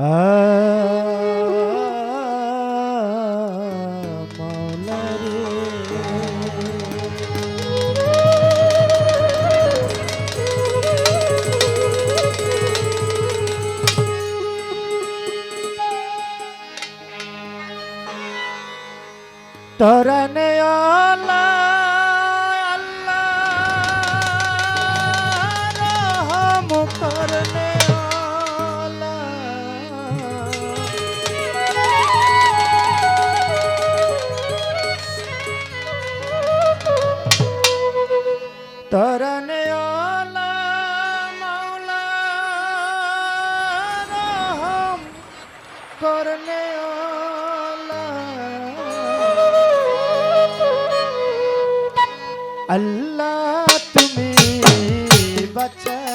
哎。আল্লাহ তুমি বাঁচানে